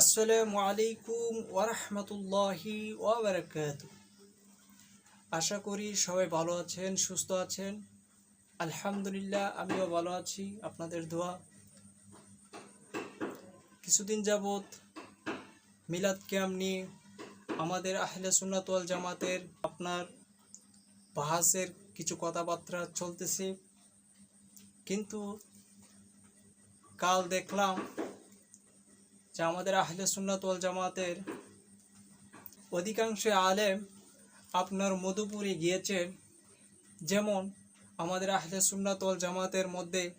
আসসালামু আলাইকুম ওরহমতুল্লাহি ওবরাকাত আশা করি সবাই ভালো আছেন, সুস্থ আছেন। আলহামদুলিল্লাহ, আমিও ভালো আছি, আপনাদের দোয়া। কিছুদিন যাবৎ মিলাদ ক্যাম নিয়ে আমাদের আহলে সুন্নাত ওয়াল জামাতের আপনার বাহাসের কিছু কথাবার্তা চলতেছে। কিন্তু কাল দেখলাম যে আমাদের আহলে সুন্নাত ওয়াল জামাতের অধিকাংশ আলেম আপনার মধুপুরে গিয়েছেন যেমন আমাদের আহলে সুন্নাত ওয়াল জামাতের মধ্যে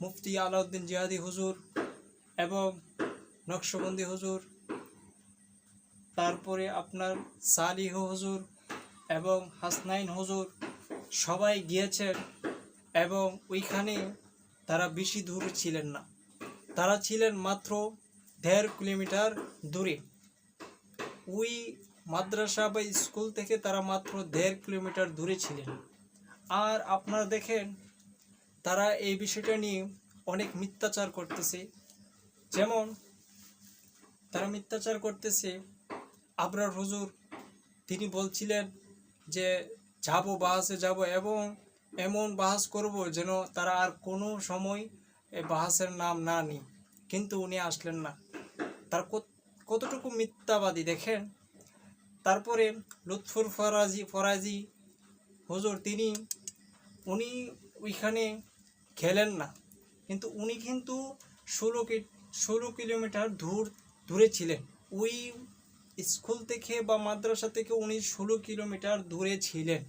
মুফতি আলাউদ্দিন জিহাদি হুজুর এবং নকশবন্দি হুজুর, তারপরে আপনার সালিহ হুজুর এবং হাসনাইন হুজুর সবাই গিয়েছেন এবং ওইখানে তারা বেশি দূর ছিলেন না। তারা ছিলেন মাত্র দেড় কিলোমিটার দূরে। ওই মাদ্রাসা বা স্কুল থেকে তারা মাত্র দেড় কিলোমিটার দূরে ছিলেন। আর আপনারা দেখেন, তারা এই বিষয়টা নিয়ে অনেক মিথ্যাচার করতেছে। যেমন, তারা মিথ্যাচার করতেছে, আবরার হুজুর, তিনি বলছিলেন যে, যাব, বাহাসে যাব এবং এমন বাহাস করব যেন তারা আর কোনো সময় এই বাহাসের নাম না নিই কিন্তু উনি আসলেন না। তার কত- কতটুকু মিথ্যাবাদী দেখেন? তারপরে লুৎফুর ফরাজি ফরাজি হুজুর তিনি, উনি ওইখানে খেলেন না। কিন্তু উনি কিন্তু ষোলো ষোলো কিলোমিটার দূর, দূরে ছিলেন। ওই স্কুল থেকে বা মাদ্রাসা থেকে উনি ষোলো কিলোমিটার দূরে ছিলেন।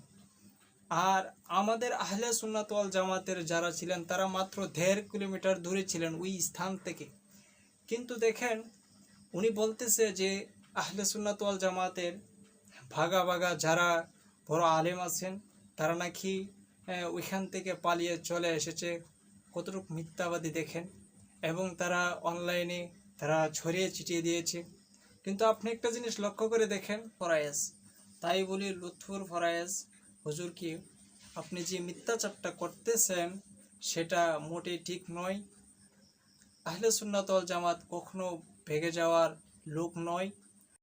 আর আমাদের আহলে সুন্নাত ওয়াল জামাতের যারা ছিলেন, তারা মাত্র দেড় কিলোমিটার দূরে ছিলেন ওই স্থান থেকে। কিন্তু দেখেন উনি বলতেছে যে আহলে সুন্নাত ওয়াল জামাতের ভাগা ভাগা যারা বড় আলেম আছেন, তারা নাকি ওইখান থেকে পালিয়ে চলে এসেছে। কতটুকু মিথ্যাবাদী দেখেন। এবং তারা অনলাইনে তারা ছড়িয়ে ছিটিয়ে দিয়েছে। কিন্তু আপনি একটা জিনিস লক্ষ্য করে দেখেন, ফরায়েজ। তাই বলি লুৎফুর ফরায়েজ। হুজুর কি, আপনি যে মিথ্যাচারটা করতেছেন, সেটা মোটেই ঠিক নয়। আহলে সুন্নাতল জামাত কখনো ভেঙে যাওয়ার লোক নয়।